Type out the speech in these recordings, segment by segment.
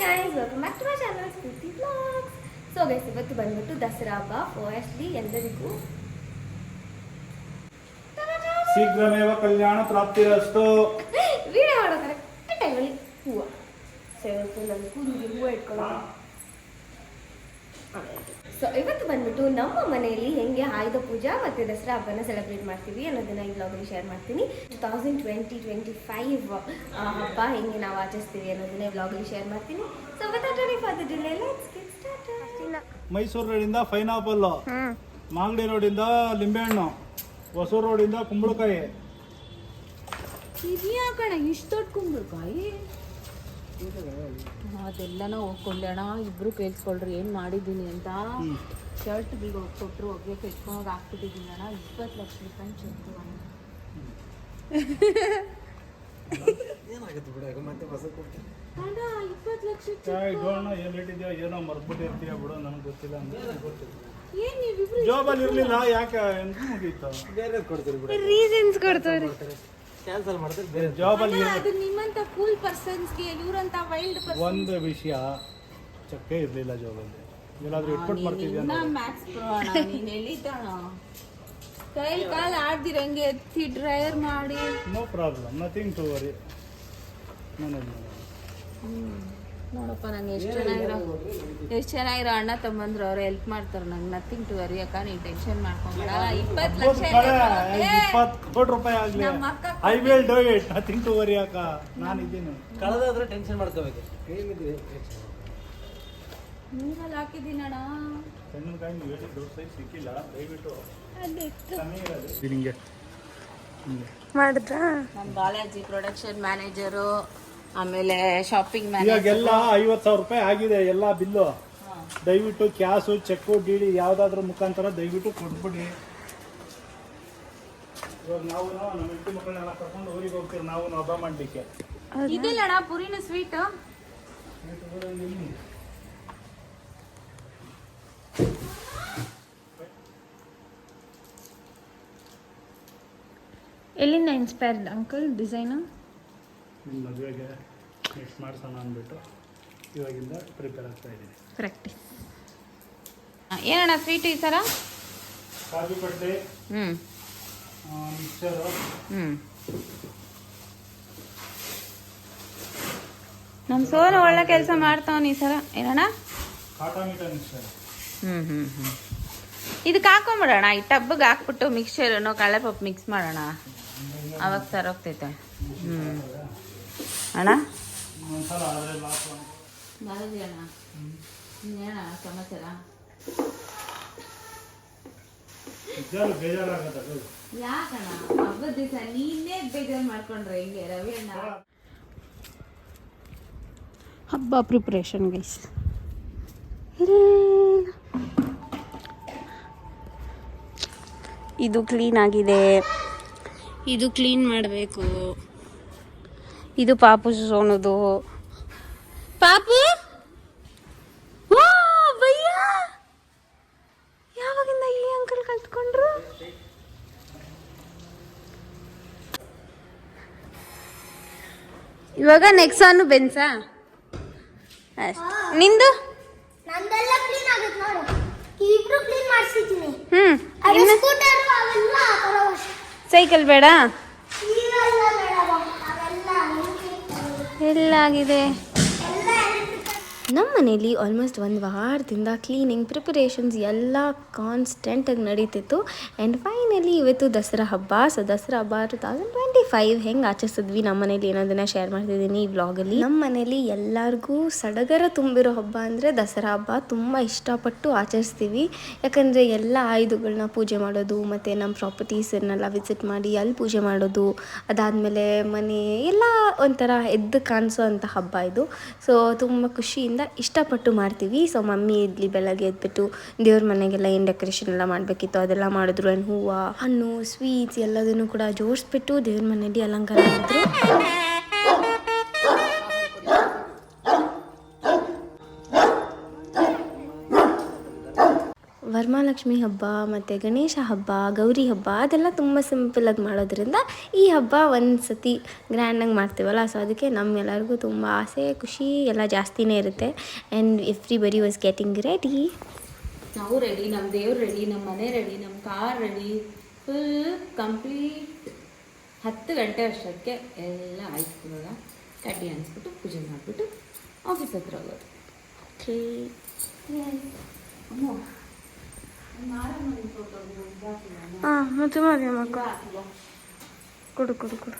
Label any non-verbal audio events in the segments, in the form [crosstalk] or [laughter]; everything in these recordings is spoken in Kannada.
Guys welcome back to my channel Spoorthi vlogs so guys ಇವತ್ತು ಬಂದ್ಬಿಟ್ಟು ದಸರಾ ಹಬ್ಬ ಫಸ್ಟ್ಲಿ ಎಲ್ಲರಿಗೂ ಶೀಘ್ರಮೇವ ಕಲ್ಯಾಣ ಪ್ರಾಪ್ತಿರಸ್ತು ವೀಡಿಯೋ [laughs] ಮಾಡೋ ಕರೆಕ್ಟ್ ಟೈಮಲ್ಲಿ ಹೂವು. ಸೇವಂತಿ ನನ್ನ ಕೂದಲಿಗೆ ಹೂವು ಇಟ್ಕೊಳ್ಳೋಣ. ಸೊ ಇವತ್ತು ಬಂದ್ಬಿಟ್ಟು ನಮ್ಮ ಮನೆಯಲ್ಲಿ ಹೆಂಗೆ ಆಯುಧ ಪೂಜಾ ಮತ್ತು ದಸರಾ ಹಬ್ಬನ ಸೆಲೆಬ್ರೇಟ್ ಮಾಡ್ತೀವಿ ಅನ್ನೋದನ್ನ ಈ ಬ್ಲಾಗಲ್ಲಿ ಶೇರ್ ಮಾಡ್ತೀನಿ. Two thousand twenty twenty five ಹಬ್ಬ ಹೆಂಗೆ ನಾವು ಆಚರಿಸ್ತೀವಿ ಅನ್ನೋದನ್ನ ಈ ಬ್ಲಾಗಲ್ಲಿ ಶೇರ್ ಮಾಡ್ತೀನಿ. ಸೊ ಮೈಸೂರು ರೋಡಿಂದ ಪೈನಾಪಲ್ ಮಾಗಡಿ ರೋಡಿಂದ ಲಿಂಬೆಹಣ್ಣು ಹೊಸೂರು ರೋಡಿಂದ ಕುಂಬಳಕಾಯಿ. ಇಷ್ಟು ದೊಡ್ಡ ಕುಂಬಳಕಾಯಿ. ಅದೆಲ್ಲನ ಹೋಗ್ಕೊಂಡೆ ಅಣ್ಣ ಇಬ್ರು ಕೇಳಿಸ್ಕೊಳ್ರಿ ಏನು ಮಾಡಿದ್ದೀನಿ ಅಂತ. ಶರ್ಟ್ ಬೀಗ ಹೋಗ್ಕೊಟ್ರು ಒಗ್ಗಕ್ಕೆ ಇಟ್ಕೊಂಡೋಗಿ ಹಾಕ್ಬಿಟ್ಟಿದ್ದೀನಿ ಅಣ್ಣ. ಇಪ್ಪತ್ತು ಲಕ್ಷ ರೂಪಾಯಿ ಚೆಕ್ ಅಣ್ಣ ಇಪ್ಪತ್ತು ಲಕ್ಷ ಇಡೋಣ ಏನು ಇಟ್ಟಿದ್ಯೋ ಏನೋ ಮರ್ಬಿಟ್ಟಿರ್ತೀಯ ಬಿಡು ನನಗೆ ಗೊತ್ತಿಲ್ಲ ಅಂತ ಏನು ನೀವಿಬ್ರು ಜಾಬಲ್ಲಿ ಇರಲಿಲ್ಲ ಯಾಕೆ ಅಂತ ಮುಗೀತು? ರೀಸನ್ಸ್ ಕೊಡ್ತಾರೆ. ಜಾಬಲ್ಲಿ ಅದು ನಿಮ್ಮಂತ ಕೂಲ್ ಪರ್ಸನ್ಸ್ಗೆ ಇವ್ರಂತ ವೈಲ್ಡ್ ಒಂದು ವಿಷಯ ಚಕ್ಕೆ ಇರಲಿಲ್ಲ ಜಾಬಲ್ಲಿ ಎಲ್ಲಾದ್ರೂ ಇಟ್ಬಿಟ್ಟು ಮಾಡ್ತಿದ್ಯಾ ಮ್ಯಾಕ್ಸ್ ನೀನ್ ಕೈಲಿ ಕಾಲ್ ಆಡ್ದಿರಂಗೆ ಎತ್ತಿ ಡ್ರೈಯರ್ ಮಾಡಿ. No problem nothing to worry manage ನೋಡಪ್ಪ ನಂಗೆ ಎಷ್ಟು ಚೆನ್ನಾಗಿರೋ ಎಷ್ಟು ಚೆನ್ನಾಗಿರೋ ಅಣ್ಣ ತಮ್ಮಂದ್ರು ಅವ್ರು ಹೆಲ್ಪ್ ಮಾಡ್ತಾರೆ. ನಂಗೆ ನಥಿಂಗ್ ಟು ವರಿ ಅಕ್ಕ ನೀನು ಟೆನ್ಷನ್ ಮಾಡ್ಕೊಂಬೇಡ. ಇಪ್ಪತ್ತು ಲಕ್ಷ ಕೋಟಿ ರೂಪಾಯಿ ಆಗಲಿ. I will do it nothing to worry ಅಕ್ಕ. ನಾನಿದ್ದೀನಿ ಕಳೆದಾದ್ರೆ ಟೆನ್ಷನ್ ಮಾಡ್ಕೋಬೇಕು. ನೀರಲ್ಲಿ ಹಾಕಿದ್ದೀನಿ ಅಣ್ಣ. ತೆಂಗಿನಕಾಯಿ ನೀವು ಹೇಳಿ ದೊಡ್ಡ ಸೈಜ್ ಸಿಕ್ಕಿಲ್ಲ. ದಯವಿಟ್ಟು ನಿಮಗೆ ಮಾಡಿದ್ರಾ ನಮ್ಮ ಬಾಲಾಜಿ ಪ್ರೊಡಕ್ಷನ್ ಮ್ಯಾನೇಜರು ಆಮೇಲೆ ಶಾಪಿಂಗ್ ಇವಾಗೆಲ್ಲ ಐವತ್ತು ಸಾವಿರ ರೂಪಾಯಿ ಆಗಿದೆ ಎಲ್ಲ ಬಿಲ್ಲು. ದಯವಿಟ್ಟು ಕ್ಯಾಶು ಚೆಕ್ಕು ಡಿ ಡಿ ಯಾವುದಾದ್ರೂ ಮುಖಾಂತರ ದಯವಿಟ್ಟು ಕೊಟ್ಬಿಡಿ. ಇವಾಗ ನಾವು ನಮ್ಮ ಹೆಂಡತಿ ಮಕ್ಕಳನ್ನೆಲ್ಲ ಕರ್ಕೊಂಡು ಊರಿಗೆ ಹೋಗ್ತೀವಿ ನಾವು ಹಬ್ಬ ಮಾಡಲಿಕ್ಕೆ. ಇದಿಲ್ಲ ಅಣ್ಣ ಪುರಿನ ಸ್ವೀಟ್ ಎಲ್ಲಿಂದ ಇನ್ಸ್ಪೈರ್ಡ್ ಅಂಕಲ್ ಡಿಸೈನು ನಿಮ್ಮ ಮದುವೆಗೆ ನೆಕ್ಸ್ಟ್ ಮಾಡ್ಸೋಣ ಅಂದ್ಬಿಟ್ಟು ಇವಾಗಿಂದ ಪ್ರಿಪೇರ್ ಆಗ್ತಾ ಇದ್ದೀನಿ. ಕರೆಕ್ಟ್ ಏನಣ್ಣ ಸ್ವೀಟ್ ಈ ಸರ ಕಾಜು ಕಡ್ಲೆ ಹ್ಞೂ ಮಿಕ್ಸರು ಹ್ಞೂ ನಮ್ಮ ಸೋನು ಒಳ್ಳೆ ಕೆಲಸ ಮಾಡ್ತಾವನ್ ಈ ಸರ ಏನಣ್ಣ? ಕಾಟಾ ಮೀಠಾ ಮಿಕ್ಸರ್ ಹ್ಞೂ ಹ್ಞೂ ಹ್ಞೂ ಇದಕ್ಕೆ ಹಾಕೊಂಬಿಡೋಣ. ಈ ಟಬ್ಬಿಗೆ ಹಾಕ್ಬಿಟ್ಟು ಕಳೆ ಕಳ್ಳೆಪಪ್ಪು ಮಿಕ್ಸ್ ಮಾಡೋಣ. ಅವಾಗ ಸರೋಗ್ತೈತೆ. ಹ್ಞೂ ಅಣ್ಣ? ಸಮಾಚಾರ. ಯಾಕಣ್ಣ? ಹಬ್ಬದ ದಿವಸ ನೀನೇ ಬೇಜಾರು ಮಾಡ್ಕೊಂಡ್ರೆ ಹಿಂಗೆ ರವಿ ಅಣ್ಣ? ಹಬ್ಬ ಪ್ರಿಪ್ರೇಷನ್ ಗೈಸ್ ಇದು ಕ್ಲೀನ್ ಆಗಿದೆ. ಇದು ಕ್ಲೀನ್ ಮಾಡಬೇಕು. ಇದು ಪಾಪು ಸೋನೋದು. ಪಾಪು! ಯಾವಾಗಿಂದ ಈ ಅಂಕಲ್ ಕಲ್ತ್ಕೊಂಡ್ರು? ಇವಾಗ ನೆಕ್ಸಾನು ಬೆನ್ಸಾ? ಬೆನ್ಸ ನಿಂದು? ನಂದೆಲ್ಲ ಕ್ಲೀನ್ ಆಗೈತೆ ನೋಡು. ಇಬ್ರು ಕ್ಲೀನ್ ಮಾಡಿಸಿದ್ದೀನಿ. ಹ್ಮ್. ಅದೇ ಸ್ಕೂಟರ್ ಅವೆಲ್ಲ ಬರೋ ಸೈಕಲ್ ಬೇಡ? ಎಲ್ಲಾಗಿದೆ. ನಮ್ಮ ಮನೇಲಿ ಆಲ್ಮೋಸ್ಟ್ ಒಂದು ವಾರದಿಂದ ಕ್ಲೀನಿಂಗ್ ಪ್ರಿಪರೇಷನ್ಸ್ ಎಲ್ಲ ಕಾನ್ಸ್ಟೆಂಟಾಗಿ ನಡೀತಿತ್ತು. ಆ್ಯಂಡ್ ಫೈನಲಿ ಇವತ್ತು ದಸರಾ ಹಬ್ಬ. ಸೊ ದಸರಾ ಹಬ್ಬ ಟು ತೌಸಂಡ್ ಟ್ವೆಂಟಿ ಫೈವ್ ಹೆಂಗೆ ಆಚರಿಸಿದ್ವಿ? ನಮ್ಮ ಮನೇಲಿ ಏನೋದನ್ನ ಶೇರ್ ಮಾಡ್ತಿದ್ದೀನಿ ಈ ವ್ಲಾಗಲ್ಲಿ ನಮ್ಮ ಮನೇಲಿ ಎಲ್ಲರಿಗೂ ಸಡಗರ ತುಂಬಿರೋ ಹಬ್ಬ ಅಂದರೆ ದಸರಾ ಹಬ್ಬ. ತುಂಬ ಇಷ್ಟಪಟ್ಟು ಆಚರಿಸ್ತೀವಿ. ಯಾಕಂದರೆ ಎಲ್ಲ ಆಯುಧಗಳನ್ನ ಪೂಜೆ ಮಾಡೋದು, ಮತ್ತು ನಮ್ಮ ಪ್ರಾಪರ್ಟೀಸನ್ನೆಲ್ಲ ವಿಸಿಟ್ ಮಾಡಿ ಅಲ್ಲಿ ಪೂಜೆ ಮಾಡೋದು, ಅದಾದಮೇಲೆ ಮನೆ ಎಲ್ಲ ಒಂಥರ ಎದ್ದು ಕಾಣಿಸೋ ಅಂಥ ಹಬ್ಬ ಇದು. ಸೊ ತುಂಬ ಖುಷಿಯಿಂದ ಇಷ್ಟಪಟ್ಟು ಮಾಡ್ತೀವಿ. ಸೊ ಮಮ್ಮಿ ಇಡ್ಲಿ ಬೆಳಗ್ಗೆ ಎದ್ಬಿಟ್ಟು ದೇವ್ರ ಮನೆಗೆಲ್ಲ ಏನು ಡೆಕೋರೇಷನ್ ಎಲ್ಲ ಮಾಡಬೇಕಿತ್ತು ಅದೆಲ್ಲ ಮಾಡಿದ್ರು. ಆ್ಯಂಡ್ ಹೂವು, ಹಣ್ಣು ಸ್ವೀಟ್ಸ್ ಎಲ್ಲದನ್ನು ಕೂಡ ಜೋಡಿಸ್ಬಿಟ್ಟು ದೇವ್ರ ಮನೆಯಲ್ಲಿ ಅಲಂಕಾರ ಮಾಡಿದ್ರು. ವರಮಹಾಲಕ್ಷ್ಮಿ ಹಬ್ಬ ಮತ್ತು ಗಣೇಶ ಹಬ್ಬ ಗೌರಿ ಹಬ್ಬ ಅದೆಲ್ಲ ತುಂಬ ಸಿಂಪಲಾಗಿ ಮಾಡೋದ್ರಿಂದ ಈ ಹಬ್ಬ ಒಂದು ಸತಿ ಗ್ರ್ಯಾಂಡಾಗಿ ಮಾಡ್ತೀವಲ್ಲ ಸೊ ಅದಕ್ಕೆ ನಮ್ಮೆಲ್ಲರಿಗೂ ತುಂಬ ಆಸೆ ಖುಷಿ ಎಲ್ಲ ಜಾಸ್ತಿನೇ ಇರುತ್ತೆ. And everybody was getting ready ನಾವು ರೆಡಿ ನಮ್ಮ ದೇವ್ರು ರೆಡಿ ನಮ್ಮ ಮನೆ ರೆಡಿ ನಮ್ಮ ಕಾರ್ ರೆಡಿ ಫುಲ್ ಕಂಪ್ಲೀಟ್ ಹತ್ತು ಗಂಟೆ ಅಷ್ಟಕ್ಕೆ ಎಲ್ಲ ಆಯ್ತು ಇವಾಗ. ಕಡ್ಡಿ ಅನ್ಸ್ಬಿಟ್ಟು ಪೂಜೆ ಮಾಡಿಬಿಟ್ಟು ಆಫೀಸ್ ಹತ್ರ ಹೋಗೋದು. ಓಕೆ ಹಾಂ ಮತ್ತೆ ಮಾಡಿ ಮಕ್ಕ ಕೊಡು ಕೊಡು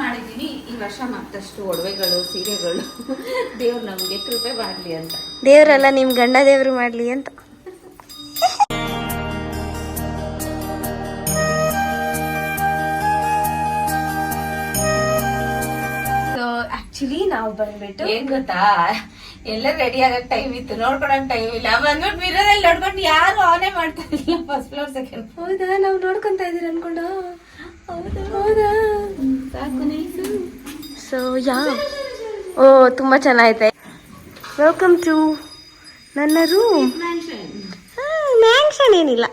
ಮಾಡಿದ್ದೀನಿ. ಈ ವರ್ಷ ಮತ್ತಷ್ಟು ಒಡವೆಗಳು ಸೀರೆಗಳು. ದೇವ್ರು ನಮಗೆ ಕೃಪೆ ಮಾಡಲಿ ಅಂತ. ದೇವರೆಲ್ಲ ನಿಮ್ಮ ಗಂಡ ದೇವರು ಮಾಡಲಿ ಅಂತ. ಸೊ ಆ್ಯಕ್ಚುಲಿ ನಾವು ಬಂದ್ಬಿಟ್ಟು ಏನ್ ಗೊತ್ತಾ? ಎಲ್ಲ ರೆಡಿ ಆಗಕ್ ಟೈಮ್ ಇತ್ತು. ನೋಡ್ಕೊಳಕ್ ಟೈಮ್ ಇಲ್ಲ. ಬಂದ್ಬಿಟ್ಟು ಮಿರರಲ್ಲಿ ನೋಡ್ಕೊಂಡು ಯಾರು ಆನೇ ಮಾಡ್ತಾ ಇಲ್ಲ ಫಸ್ಟ್ ಫ್ಲೋರ್ ಸೆಕೆಂಡ್ ಹೌದಾ? ನಾವು ನೋಡ್ಕೊಂತ ಇದೀರ ಹೌದಾ. ಹೌದಾ? ಸೊ ಯಾ ಓ ತುಂಬ ಚೆನ್ನಾಗೈತೆ. ವೆಲ್ಕಮ್ ಟು ನನ್ನ ರೂಮ್ ಮ್ಯಾಂಕ್ಷನ್ ಏನಿಲ್ಲ.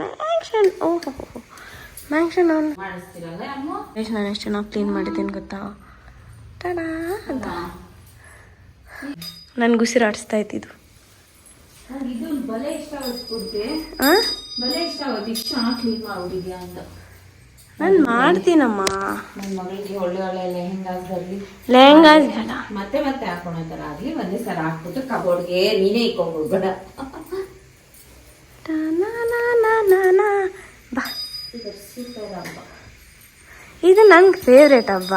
ಮ್ಯಾಂಕ್ಷನ್ ಓಹೋ ಮ್ಯಾಂಕ್ಷನ್ ಅವನು ನಾನು ಎಷ್ಟು ಚೆನ್ನಾಗಿ ಕ್ಲೀನ್ ಮಾಡಿದ್ದೀನಿ ಗೊತ್ತಾ? ಟಡಾ ಅಂತ. ನನ್ಗೆ ಉಸಿರಾಡಿಸ್ತಾ ಇದ್ದಿದ್ದು ನಂಗೆ ನಾನು ಮಾಡ್ತೀನಮ್ಮ. ನನ್ನ ಮಗಳಿಗೆ ಒಳ್ಳೆ ಒಳ್ಳೆ ಲೆಹೆಂಗಾಸ್ ಬರಲಿ ಲೆಹೆಂಗಾಸ್ ಇದೆಯಲ್ಲ ಮತ್ತೆ ಮತ್ತೆ ಹಾಕೊಳ್ಳೋ ಥರ ಆಗಲಿ ಒಂದೇ ಸಲ ಹಾಕ್ಬಿಟ್ಟು ಕಬೋರ್ಡ್ಗೆ ನೀನೇ ಇಕ್ಕೊಂಡ್ಬಿಡ್ಬೇಡ ಬಾ. ಇದು ನಂಗೆ ಫೇವ್ರೇಟ್ ಹಬ್ಬ.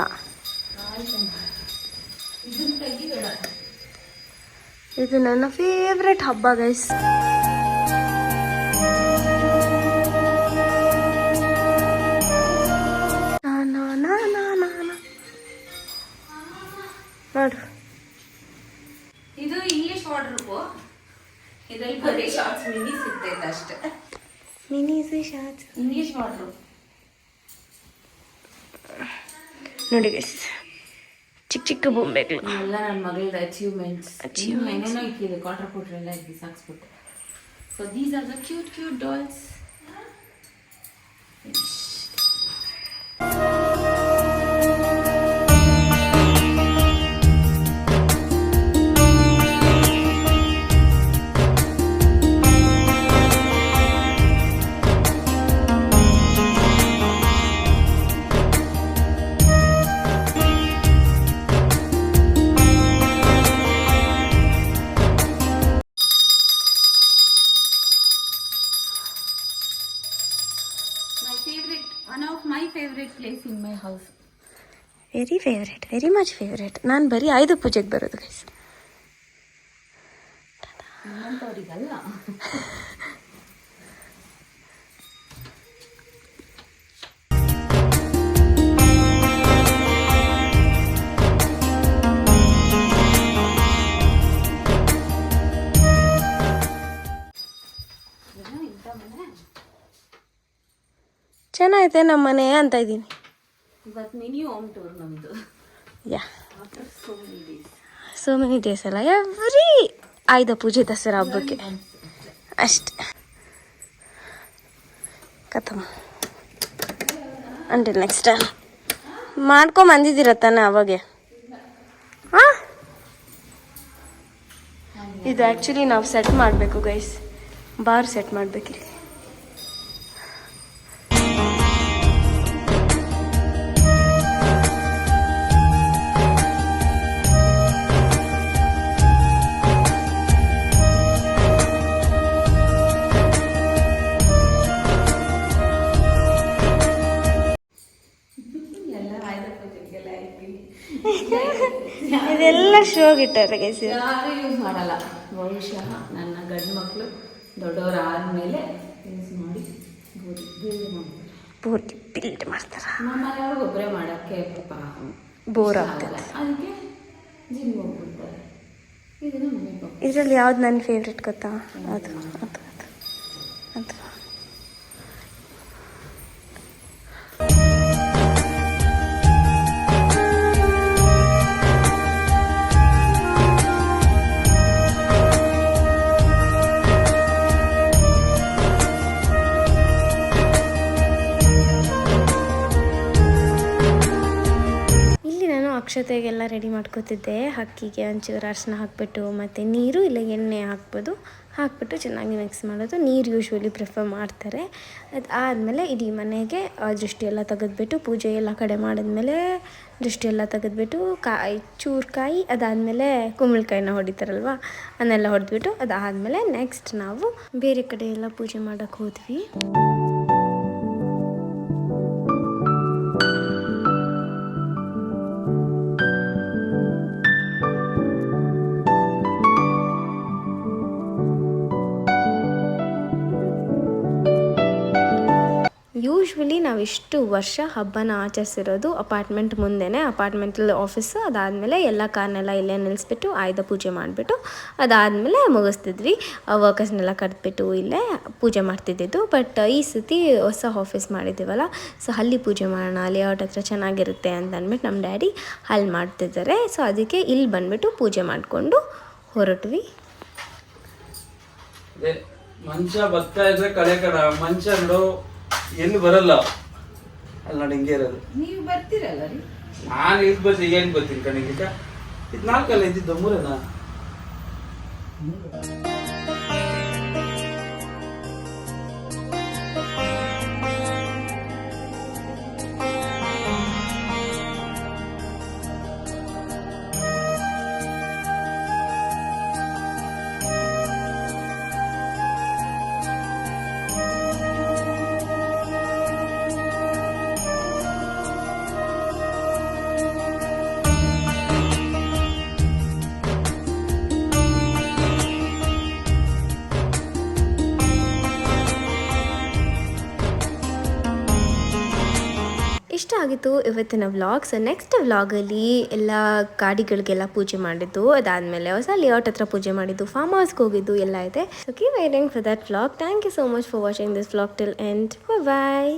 ಇದು ನನ್ನ ಫೇವ್ರೆಟ್ ಹಬ್ಬ ಗೈಸ್ ಇದ್ರಲ್ಲಿ ಬರೀ ಶಾರ್ಟ್ಸ್ ಮಿನಿ ಸಿಗ್ತೈತೆ ಅಷ್ಟೇ. ಮಿನಿ ಶಾರ್ಟ್ ಇಂಗ್ಲಿಷ್ ಮಾಡ್ರು ನೋಡಿ ಗೈಸ್ ಚಿಕ್ಕ ಚಿಕ್ಕ ಬೊಂಬೆಗಳು. ಎಲ್ಲ ನನ್ನ ಮಗಳದ ಅಚೀವ್ಮೆಂಟ್ಸ್ ಅಚೀವ್ಮೆಂಟ್ ಏನೇನೋ ಇಕ್ಕಿದೆ ಕ್ವಾರ್ಟರ್ ಕೊಟ್ರೆಲ್ಲ ಸಾಕ್ಸ್ಬಿಟ್ಟು. So these are the cute cute dolls favourite very much favourite ನಾನು ಬರೀ ಐದು ಪೂಜೆಗೆ ಬರೋದು ಗೈಸ್ ಚೆನ್ನಾಗಿದೆ ನಮ್ಮ ಮನೆ. ಅಂತ ಇದ್ದೀನಿ. ಇವತ್ತು ಮಿನಿ ಹೋಮ್ ಟೂರ್ ನಮ್ಮದು yeah. So many days so many days ಅಲ್ಲ? ಎವ್ರಿ ಆಯ್ದ ಪೂಜೆ ದಸರಾ ಹಬ್ಬಕ್ಕೆ. ಅಷ್ಟೆ. ಕಥಮ್. ಅಂಟಿಲ್ ನೆಕ್ಸ್ಟ್ ಟೈಮ್ ಮಾಡ್ಕೊಂಡ್ ಬಂದಿದ್ದೀರ ತಾನೆ ಅವಾಗೆ? ಹಾಂ ಇದು ಆ್ಯಕ್ಚುಲಿ ನಾವು ಸೆಟ್ ಮಾಡಬೇಕು ಗೈಸ್ ಬಾರ್ ಸೆಟ್ ಮಾಡಬೇಕಿಲ್ಲಿ. ಶೋಗಿಟ್ಟಾರೆ ಗೈಸ್ ಯಾರು ಯೂಸ್ ಮಾಡಲ್ಲ. ಬಹುಶಃ ನನ್ನ ಗಂಡು ಮಕ್ಕಳು ದೊಡ್ಡವರು ಆದಮೇಲೆ ಯೂಸ್ ಮಾಡಿ ಬಿಲ್ಡ್ ಮಾಡ್ತಾರೆ. ಪೂರ್ತಿ ಬಿಲ್ಡ್ ಮಾಡ್ತಾರೆ? ನಮ್ಮ ಮನೆಯವ್ರಿಗೆ ಒಬ್ಬರೇ ಮಾಡೋಕ್ಕೆ ಪಾಪ ಬೋರ್ ಆಗ್ತದೆ. ಅದಕ್ಕೆ ಜಿಮ್ ಹೋಗ್ಬಿಡ್ತಾರೆ. ಇದನ್ನು ಇದರಲ್ಲಿ ಯಾವ್ದು ನನ್ನ ಫೇವ್ರೆಟ್ ಗೊತ್ತಾ? ಅದು ಅದು. ಅಕ್ಷತೆಗೆಲ್ಲ ರೆಡಿ ಮಾಡ್ಕೋತಿದ್ದೆ. ಅಕ್ಕಿಗೆ ಒಂಚೂರು ಅರಿಶಿನ ಹಾಕ್ಬಿಟ್ಟು, ಮತ್ತು ನೀರು ಇಲ್ಲ, ಎಣ್ಣೆ ಹಾಕ್ಬೋದು. ಹಾಕ್ಬಿಟ್ಟು ಚೆನ್ನಾಗಿ ಮಿಕ್ಸ್ ಮಾಡೋದು. ನೀರು ಯೂಶ್ವಲಿ ಪ್ರಿಫರ್ ಮಾಡ್ತಾರೆ. ಅದು ಆದಮೇಲೆ ಇಡೀ ಮನೆಗೆ, ಆ ದೃಷ್ಟಿ ಎಲ್ಲ ತೆಗೆದ್ಬಿಟ್ಟು, ಪೂಜೆ ಎಲ್ಲ ಕಡೆ ಮಾಡಿದ್ಮೇಲೆ ದೃಷ್ಟಿ ಎಲ್ಲ ತೆಗೆದ್ಬಿಟ್ಟು, ಕಾಯಿ ಚೂರು ಕಾಯಿ ಅದಾದಮೇಲೆ ಕುಂಬಳಕಾಯಿನ ಹೊಡಿತಾರಲ್ವ, ಅದನ್ನೆಲ್ಲ ಹೊಡೆದ್ಬಿಟ್ಟು ಅದಾದಮೇಲೆ ನೆಕ್ಸ್ಟ್ ನಾವು ಬೇರೆ ಕಡೆ ಎಲ್ಲ ಪೂಜೆ ಮಾಡೋಕ್ಕೆ ಹೋದ್ವಿ. ಯೂಶ್ವಲಿ ನಾವು ಇಷ್ಟು ವರ್ಷ ಹಬ್ಬನ ಆಚರಿಸಿರೋದು ಅಪಾರ್ಟ್ಮೆಂಟ್ ಮುಂದೆನೇ ಅಪಾರ್ಟ್ಮೆಂಟಲ್ಲಿ ಆಫೀಸು ಅದಾದಮೇಲೆ ಎಲ್ಲ ಕಾರ್ನೆಲ್ಲ ಇಲ್ಲೇ ನಿಲ್ಲಿಸ್ಬಿಟ್ಟು ಆಯುಧ ಪೂಜೆ ಮಾಡಿಬಿಟ್ಟು ಅದಾದಮೇಲೆ ಮುಗಿಸ್ತಿದ್ವಿ. ವರ್ಕರ್ಸ್ನೆಲ್ಲ ಕರೆದ್ಬಿಟ್ಟು ಇಲ್ಲೇ ಪೂಜೆ ಮಾಡ್ತಿದ್ದಿದ್ದು. ಬಟ್ ಈ ಸತಿ ಹೊಸ ಆಫೀಸ್ ಮಾಡಿದ್ದೀವಲ್ಲ ಸೊ ಅಲ್ಲಿ ಪೂಜೆ ಮಾಡೋಣ ಲೇಔಟ್ ಹತ್ರ ಚೆನ್ನಾಗಿರುತ್ತೆ ಅಂತ ಅಂದ್ಬಿಟ್ಟು ನಮ್ಮ ಡ್ಯಾಡಿ ಅಲ್ಲಿ ಮಾಡ್ತಿದ್ದಾರೆ. ಸೊ ಅದಕ್ಕೆ ಇಲ್ಲಿ ಬಂದ್ಬಿಟ್ಟು ಪೂಜೆ ಮಾಡಿಕೊಂಡು ಹೊರಟ್ವಿ. ಮಂಚ ಬರ್ತಾ ಇದ್ರೆ ಕಡೆ ಕಡ, ಮಂಚ ಎಲ್ಲಿ ಬರಲ್ಲ. ಅಲ್ಲಿ ನೋಡಿ ಹಿಂಗೆ ಇರೋದು. ನೀವು ಬರ್ತೀರಲ್ಲ ರೀ? ನಾನು ಇದು ಬರ್ತೀನಿ ಏನು ಬರ್ತೀನಿ ಕಣಿಗ ಇದು ನಾಲ್ಕಲ್ಲ ಇದ್ದಿದ್ದು ಮೂರೇನಾ? ಆಗಿತ್ತು ಇವತ್ತಿನ ವ್ಲಾಗ್ಸ್ ನೆಕ್ಸ್ಟ್ ವ್ಲಾಗಲ್ಲಿ ಎಲ್ಲ ಗಾಡಿಗಳಿಗೆಲ್ಲ ಪೂಜೆ ಮಾಡಿದ್ದು, ಅದಾದಮೇಲೆ ಹೊಸ ಲೇಔಟ್ ಹತ್ರ ಪೂಜೆ ಮಾಡಿದ್ದು ಫಾರ್ಮ್ ಹೌಸ್ಗೆ ಹೋಗಿದ್ದು ಎಲ್ಲ ಇದೆ. So key wiring for that vlog thank you so much for watching this vlog till end bye